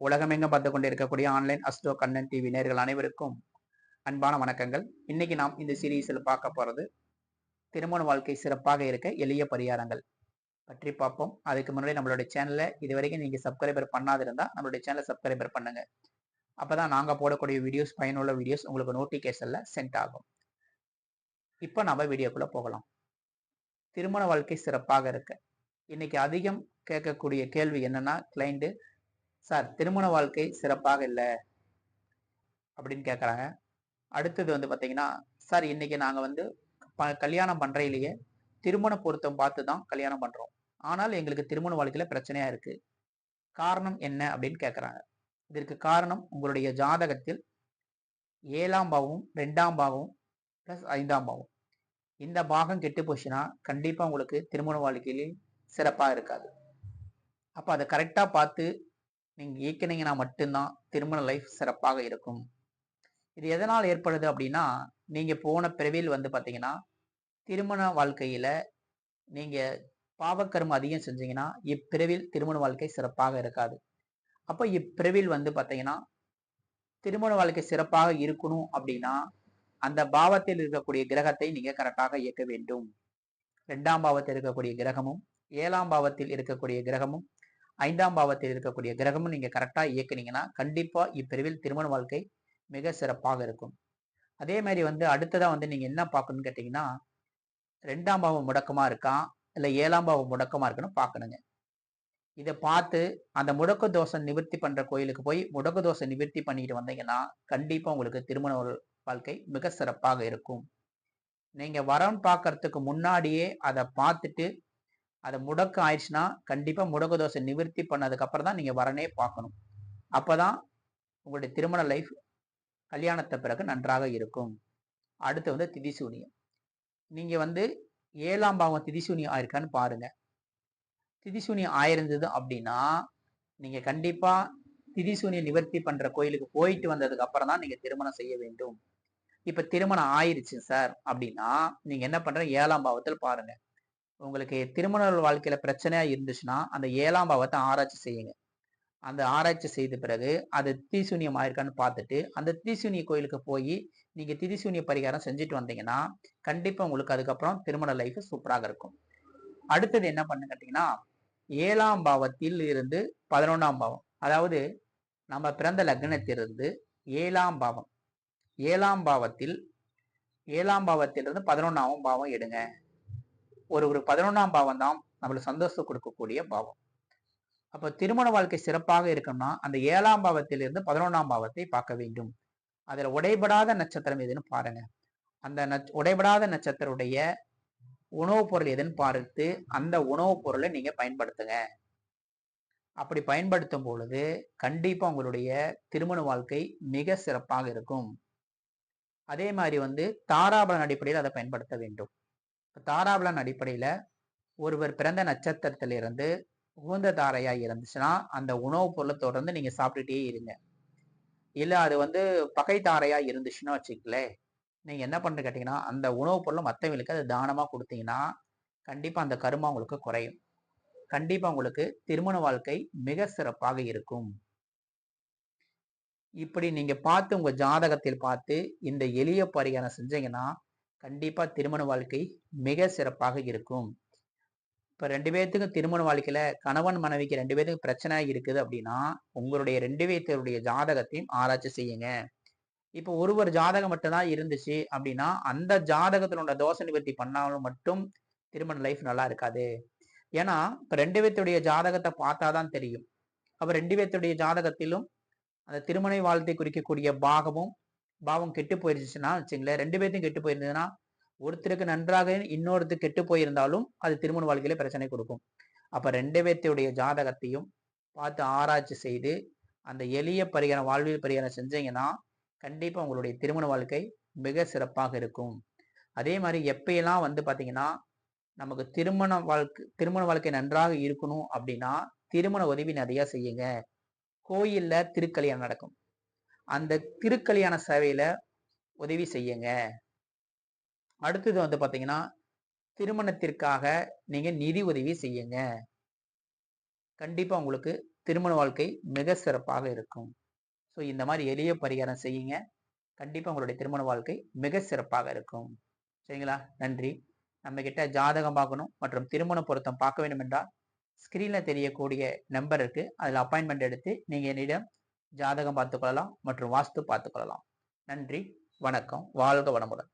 உலகமெங்கும் பார்த்து கொண்டு இருக்கக்கூடிய ஆன்லைன் அஸ்ட்ரோ கண்ணன் டிவி நேர்கள் அனைவருக்கும் அன்பான வணக்கங்கள். இன்னைக்கு நாம் இந்த சீரீஸில் பார்க்க போகிறது திருமண வாழ்க்கை சிறப்பாக இருக்க எளிய பரிகாரங்கள் பற்றி பார்ப்போம். அதுக்கு முன்னாடி நம்மளுடைய சேனலை இது வரைக்கும் நீங்க சப்ஸ்கிரைபர் பண்ணாதிருந்தால் நம்மளுடைய சேனலை சப்ஸ்கிரைபர் பண்ணுங்க. அப்பதான் நாங்கள் போடக்கூடிய வீடியோஸ் பயனுள்ள வீடியோஸ் உங்களுக்கு நோட்டிஃபிகேஷனில் சென்ட் ஆகும். இப்போ நம்ம வீடியோக்குள்ளே போகலாம். திருமண வாழ்க்கை சிறப்பாக இருக்க. இன்னைக்கு அதிகம் கேட்கக்கூடிய கேள்வி என்னன்னா கிளைண்ட்டு சார் திருமண வாழ்க்கை சிறப்பாக இல்லை அப்படின்னு கேட்குறாங்க அடுத்தது வந்து பார்த்தீங்கன்னா சார் இன்னைக்கு நாங்கள் வந்து ப கல்யாணம் பண்ணுறையிலேயே திருமண பொருத்தம் பார்த்து தான் கல்யாணம் பண்ணுறோம் ஆனால் எங்களுக்கு திருமண வாழ்க்கையில் பிரச்சனையாக இருக்குது காரணம் என்ன? அப்படின்னு கேட்குறாங்க இதற்கு காரணம் உங்களுடைய ஜாதகத்தில் ஏழாம் பாவமும் ரெண்டாம் பாவமும் ப்ளஸ் ஐந்தாம் பாவம். இந்த பாகம் கெட்டு போச்சுன்னா கண்டிப்பாக உங்களுக்கு திருமண வாழ்க்கையிலே சிறப்பாக இருக்காது. அப்போ அதை கரெக்டாக பார்த்து நீங்கள் இயக்கினீங்கன்னா மட்டும்தான் திருமண லைஃப் சிறப்பாக இருக்கும். இது எதனால் ஏற்படுது அப்படின்னா நீங்கள் போன பிறவியில் வந்து பார்த்தீங்கன்னா திருமண வாழ்க்கையில் நீங்கள் பாவக்கர்மம் அதிகம் செஞ்சீங்கன்னா இப்பிறவில் திருமண வாழ்க்கை சிறப்பாக இருக்காது. அப்போ இப்பிறவில் வந்து பார்த்தீங்கன்னா திருமண வாழ்க்கை சிறப்பாக இருக்கணும் அப்படின்னா அந்த பாவத்தில் இருக்கக்கூடிய கிரகத்தை நீங்கள் கரெக்டாக இயக்க வேண்டும். ரெண்டாம் பாவத்தில் இருக்கக்கூடிய கிரகமும் ஏழாம் பாவத்தில் இருக்கக்கூடிய கிரகமும் ஐந்தாம் பாவத்தில் இருக்கக்கூடிய கிரகமும் நீங்க கரெக்டா இயக்குனீங்கன்னா கண்டிப்பா இப்பிரிவில் திருமண வாழ்க்கை மிக சிறப்பாக இருக்கும். அதே மாதிரி வந்து அடுத்ததா வந்து நீங்க என்ன பார்க்கணும்னு கேட்டீங்கன்னா ரெண்டாம் பாவம் முடக்கமா இருக்கா? இல்ல ஏழாம் பாவம் முடக்கமா இருக்குன்னு பார்க்கணுங்க. இதை பார்த்து அந்த முடக்க தோசை நிவர்த்தி பண்ற கோயிலுக்கு போய் முடக்க தோசை நிவர்த்தி பண்ணிட்டு வந்தீங்கன்னா கண்டிப்பா உங்களுக்கு திருமண வாழ்க்கை மிக சிறப்பாக இருக்கும். நீங்க வரம் பார்க்கறதுக்கு முன்னாடியே அதை பார்த்துட்டு அதை முடக்கு ஆயிடுச்சுன்னா கண்டிப்பாக முடக்கு தோசை நிவர்த்தி பண்ணதுக்கப்புறம் தான் நீங்கள் வரனே பார்க்கணும். அப்போ தான் உங்களுடைய திருமண லைஃப் கல்யாணத்தை பிறகு நன்றாக இருக்கும். அடுத்து வந்து திதிசூனியம். நீங்கள் வந்து ஏழாம் பாவம் திதிசூனியம் ஆயிருக்கான்னு பாருங்கள் திதிசூனியம் ஆயிருந்தது அப்படின்னா நீங்கள் கண்டிப்பாக திதிசூனியம் நிவர்த்தி பண்ணுற கோயிலுக்கு போயிட்டு வந்ததுக்கு அப்புறம் தான் நீங்கள் திருமணம் செய்ய வேண்டும். இப்போ திருமணம் ஆயிருச்சு சார் அப்படின்னா நீங்கள் என்ன பண்ணுற ஏழாம் பாவத்தில் பாருங்கள் உங்களுக்கு திருமண வாழ்க்கையில பிரச்சனையா இருந்துச்சுன்னா அந்த ஏழாம் பாவத்தை ஆராய்ச்சி செய்யுங்க. அந்த ஆராய்ச்சி செய்த பிறகு அது தீசூனியம் ஆயிருக்கான்னு பார்த்துட்டு அந்த தீசூனிய கோயிலுக்கு போய் நீங்க திதிசூனிய பரிகாரம் செஞ்சுட்டு வந்தீங்கன்னா கண்டிப்பா உங்களுக்கு அதுக்கப்புறம் திருமண லைஃப் சூப்பராக இருக்கும். அடுத்தது என்ன பண்ணு கேட்டீங்கன்னா ஏழாம் பாவத்தில் இருந்து பதினொன்றாம் பாவம். அதாவது நம்ம பிறந்த லக்னத்திலிருந்து ஏழாம் பாவம். ஏழாம் பாவத்தில் ஏழாம் பாவத்திலிருந்து பதினொன்றாம் பாவம் எடுங்க. ஒரு ஒரு பதினொன்றாம் பாவம் தான் நம்மளுக்கு சந்தோஷம் கொடுக்கக்கூடிய பாவம். அப்போ திருமண வாழ்க்கை சிறப்பாக இருக்கணும்னா அந்த ஏழாம் பாவத்திலிருந்து பதினொன்றாம் பாவத்தை பார்க்க வேண்டும். அதில் உடைபடாத நட்சத்திரம் எதுன்னு பாருங்க. அந்த நட்ச உடைபடாத நட்சத்திரத்துடைய உணவுப் பொருள் எதுன்னு பார்த்து அந்த உணவுப் பொருளை நீங்கள் பயன்படுத்துங்க. அப்படி பயன்படுத்தும் பொழுது கண்டிப்பாக உங்களுடைய திருமண வாழ்க்கை மிக சிறப்பாக இருக்கும். அதே மாதிரி வந்து தாராபலன் அடிப்படையில் அதை பயன்படுத்த வேண்டும். தாராபலன் அடிப்படையில் ஒருவர் பிறந்த நட்சத்திரத்திலிருந்து உகந்த தாரையாக இருந்துச்சுன்னா அந்த உணவுப் பொருளை தொடர்ந்து நீங்கள் சாப்பிட்டுட்டே இருங்க. இல்லை அது வந்து பகை தாரையாக இருந்துச்சுன்னா வச்சுக்கலே நீங்கள் என்ன பண்ணுறது கேட்டிங்கன்னா அந்த உணவுப் பொருளை மற்றவங்களுக்கு அது தானமாக கொடுத்தீங்கன்னா கண்டிப்பாக அந்த கருமா உங்களுக்கு குறையும். கண்டிப்பாக உங்களுக்கு திருமண வாழ்க்கை மிக சிறப்பாக இருக்கும். இப்படி நீங்கள் பார்த்து உங்கள் ஜாதகத்தில் பார்த்து இந்த எளிய பரிகாரம் செஞ்சீங்கன்னா கண்டிப்பாக திருமண வாழ்க்கை மிக சிறப்பாக இருக்கும். இப்போ ரெண்டு பேர்த்துக்கும் திருமண வாழ்க்கையில் கணவன் மனைவிக்கு ரெண்டு பேர்த்துக்கும் பிரச்சனை இருக்குது அப்படின்னா உங்களுடைய ரெண்டு பேர்த்தருடைய ஜாதகத்தையும் ஆராய்ச்சி செய்யுங்க. இப்போ ஒருவர் ஜாதகம் மட்டும்தான் இருந்துச்சு அப்படின்னா அந்த ஜாதகத்தினோட தோஷ நிவர்த்தி பண்ணாலும் மட்டும் திருமண லைஃப் நல்லா இருக்காது. ஏன்னா இப்போ ரெண்டு பேர்த்துடைய ஜாதகத்தை பார்த்தா தான் தெரியும். அப்போ ரெண்டு பேர்த்துடைய ஜாதகத்திலும் அந்த திருமண வாழ்த்தை குறிக்கக்கூடிய பாகமும் பாவம் கெட்டு போயிருச்சுன்னா வச்சுங்களேன் ரெண்டு பேர்த்தையும் கெட்டு போயிருந்ததுன்னா ஒருத்தருக்கு நன்றாக இன்னொருத்தர் கெட்டு போயிருந்தாலும் அது திருமண வாழ்க்கையில பிரச்சனை கொடுக்கும். அப்ப ரெண்டு பேர்த்தையுடைய ஜாதகத்தையும் பார்த்து ஆராய்ச்சி செய்து அந்த எளிய பரிகாரம் வாழ்வியல் பரிகாரம் செஞ்சீங்கன்னா கண்டிப்பா உங்களுடைய திருமண வாழ்க்கை மிக சிறப்பாக இருக்கும். அதே மாதிரி எப்பயெல்லாம் வந்து பாத்தீங்கன்னா நமக்கு திருமண வாழ்க்கை திருமண வாழ்க்கை நன்றாக இருக்கணும் அப்படின்னா திருமண உதவி நிறைய செய்யுங்க. கோயில்ல திருக்கல்யாணம் நடக்கும். அந்த திருக்கல்யாண சேவையில உதவி செய்யுங்க. அடுத்தது வந்து பாத்தீங்கன்னா திருமணத்திற்காக நீங்க நிதி உதவி செய்யுங்க. கண்டிப்பா உங்களுக்கு திருமண வாழ்க்கை மிக சிறப்பாக இருக்கும். ஸோ இந்த மாதிரி எளிய பரிகாரம் செய்யுங்க. கண்டிப்பாக உங்களுடைய திருமண வாழ்க்கை மிக சிறப்பாக இருக்கும். சரிங்களா? நன்றி. நம்ம கிட்ட ஜாதகம் பார்க்கணும் மற்றும் திருமண பொருத்தம் பார்க்க வேண்டும் என்றால் ஸ்கிரீனில் தெரியக்கூடிய நம்பர் இருக்குது அதில் அப்பாயின்மெண்ட் எடுத்து நீங்கள் என்னிடம் ஜாதகம் பார்த்துக்கொள்ளலாம் மற்றும் வாஸ்து பார்த்துக்கொள்ளலாம் நன்றி வணக்கம் வாழ்க வளமுடன்.